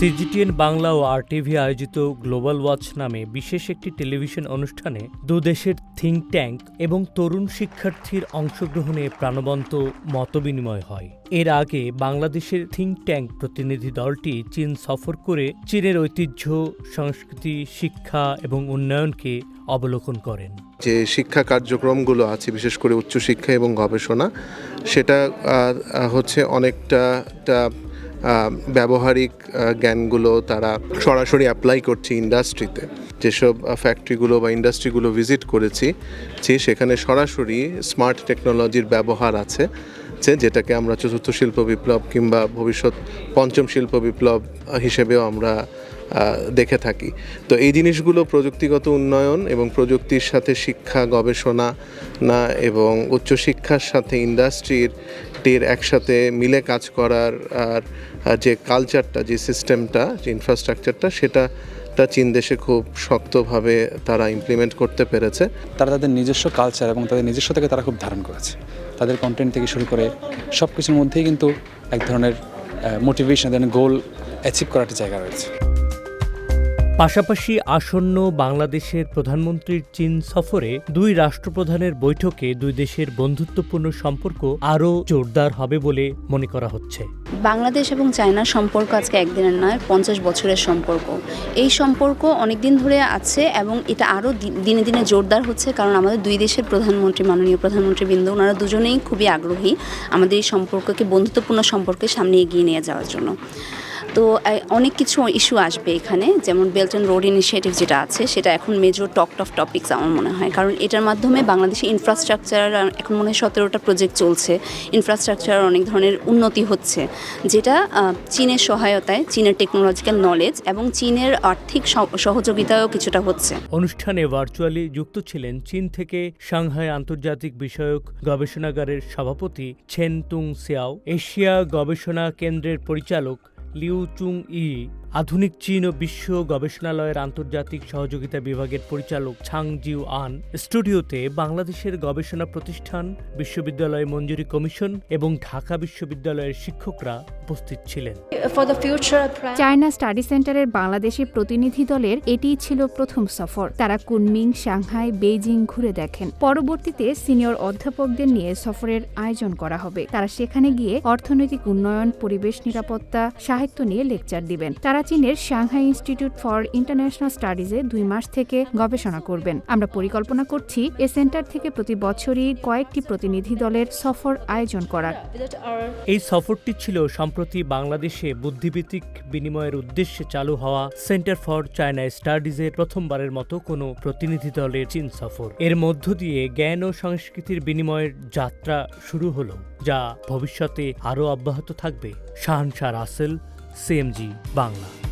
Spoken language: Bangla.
সিজিটিএন বাংলা ও আরটিভি আয়োজিত গ্লোবাল ওয়াচ নামে বিশেষ একটি টেলিভিশন অনুষ্ঠানে দুদেশের থিঙ্ক ট্যাঙ্ক এবং তরুণ শিক্ষার্থীর অংশগ্রহণে প্রাণবন্ত মতবিনিময় হয়। এর আগে বাংলাদেশের থিঙ্ক ট্যাঙ্ক প্রতিনিধি দলটি চীন সফর করে চীনের ঐতিহ্য, সংস্কৃতি, শিক্ষা এবং উন্নয়নকে অবলোকন করেন। যে শিক্ষা কার্যক্রমগুলো আছে, বিশেষ করে উচ্চশিক্ষা এবং গবেষণা, সেটা হচ্ছে অনেকটা ব্যবহারিক জ্ঞানগুলো তারা সরাসরি অ্যাপ্লাই করছে ইন্ডাস্ট্রিতে যেসব ফ্যাক্টরিগুলো বা ইন্ডাস্ট্রিগুলো ভিজিট করেছি, যে সেখানে সরাসরি স্মার্ট টেকনোলজির ব্যবহার আছে, যে যেটাকে আমরা চতুর্থ শিল্প বিপ্লব কিংবা ভবিষ্যৎ পঞ্চম শিল্প বিপ্লব হিসেবেও আমরা দেখে থাকি। তো এই জিনিসগুলো প্রযুক্তিগত উন্নয়ন এবং প্রযুক্তির সাথে শিক্ষা, গবেষণা না এবং উচ্চশিক্ষার সাথে ইন্ডাস্ট্রির টির একসাথে মিলে কাজ করার আর যে কালচারটা যে সিস্টেমটা যে ইনফ্রাস্ট্রাকচারটা সেটা চীন দেশে খুব শক্তভাবে তারা ইমপ্লিমেন্ট করতে পেরেছে। তারা তাদের নিজস্ব কালচার এবং তাদের নিজস্ব থেকে তারা খুব ধারণ করেছে। তাদের কন্টেন্ট থেকে শুরু করে সব কিছুর মধ্যেই কিন্তু এক ধরনের মোটিভেশন ধরনের গোল অ্যাচিভ করার জায়গা রয়েছে। পাশাপাশি আসন্ন বাংলাদেশের প্রধানমন্ত্রীর চীন সফরে দুই রাষ্ট্রপ্রধানের বৈঠকে দুই দেশের বন্ধুত্বপূর্ণ সম্পর্ক আরও জোরদার হবে বলে মনে করা হচ্ছে। বাংলাদেশ এবং চায়নার সম্পর্ক আজকে একদিনের নয়, পঞ্চাশ বছরের সম্পর্ক। এই সম্পর্ক অনেক দিন ধরে আছে এবং এটা আরও দিনে দিনে জোরদার হচ্ছে কারণ আমাদের দুই দেশের প্রধানমন্ত্রী, মাননীয় প্রধানমন্ত্রী বৃন্দ ওনারা দুজনেই খুবই আগ্রহী আমাদের এই সম্পর্ককে, বন্ধুত্বপূর্ণ সম্পর্কে সামনে এগিয়ে নিয়ে যাওয়ার জন্য। তো অনেক কিছু ইস্যু আসবে এখানে। যেমন বেল্ট অ্যান্ড রোড ইনিশিয়েটিভ যেটা আছে, সেটা এখন মেজর টক অফ টপিকস আমার মনে হয়। কারণ এটার মাধ্যমে বাংলাদেশের ইনফ্রাস্ট্রাকচার এখন মনে হয় সতেরোটা প্রজেক্ট চলছে। ইনফ্রাস্ট্রাকচার অনেক ধরনের উন্নতি হচ্ছে, যেটা চীনের সহায়তায়, চীনের টেকনোলজিক্যাল নলেজ এবং চীনের আর্থিক সহযোগিতাও কিছুটা হচ্ছে। অনুষ্ঠানে ভার্চুয়ালি যুক্ত ছিলেন চীন থেকে সাংহাই আন্তর্জাতিক বিষয়ক গবেষণাগারের সভাপতি ছেন তুং সিয়াও। এশিয়া গবেষণা কেন্দ্রের পরিচালক 刘忠义 আধুনিক চীন ও বিশ্ব গবেষণালয়ের আন্তর্জাতিক সহযোগিতা বিভাগের পরিচালক ছাং জিউ আন স্টুডিওতে বাংলাদেশের গবেষণা প্রতিষ্ঠান বিশ্ববিদ্যালয় মঞ্জুরি কমিশন এবং ঢাকা বিশ্ববিদ্যালয়ের শিক্ষকরা উপস্থিত ছিলেন. চায়না স্টাডি সেন্টারের বাংলাদেশি প্রতিনিধি দলের এটিই ছিল প্রথম সফর। তারা কুনমিং সাংহাই বেইজিং ঘুরে দেখেন। পরবর্তীতে সিনিয়র অধ্যাপকদের নিয়ে সফরের আয়োজন করা হবে। তারা সেখানে গিয়ে অর্থনৈতিক উন্নয়ন পরিবেশ নিরাপত্তা সাহিত্য নিয়ে লেকচার দিবেন। তারা চীনের সাংহাই ইনস্টিটিউট ফর ইন্টারন্যাশনাল স্টাডিজে দুই মাস থেকে গবেষণা করবেন। আমরা পরিকল্পনা করছি এ সেন্টার থেকে প্রতি বছরই কয়েকটি প্রতিনিধি দলের সফর আয়োজন করার। এই সফরটি ছিল সম্প্রতি বাংলাদেশে বুদ্ধিভিত্তিক বিনিময়ের উদ্দেশ্যে চালু হওয়া সেন্টার ফর চায়না স্টাডিজের প্রথমবারের মতো কোনো প্রতিনিধি দলের চীন সফর। এর মধ্য দিয়ে জ্ঞান ও সংস্কৃতির বিনিময়ের যাত্রা শুরু হলো, যা ভবিষ্যতে আরও অব্যাহত থাকবে। Shahanshah Russell CMG Bangla.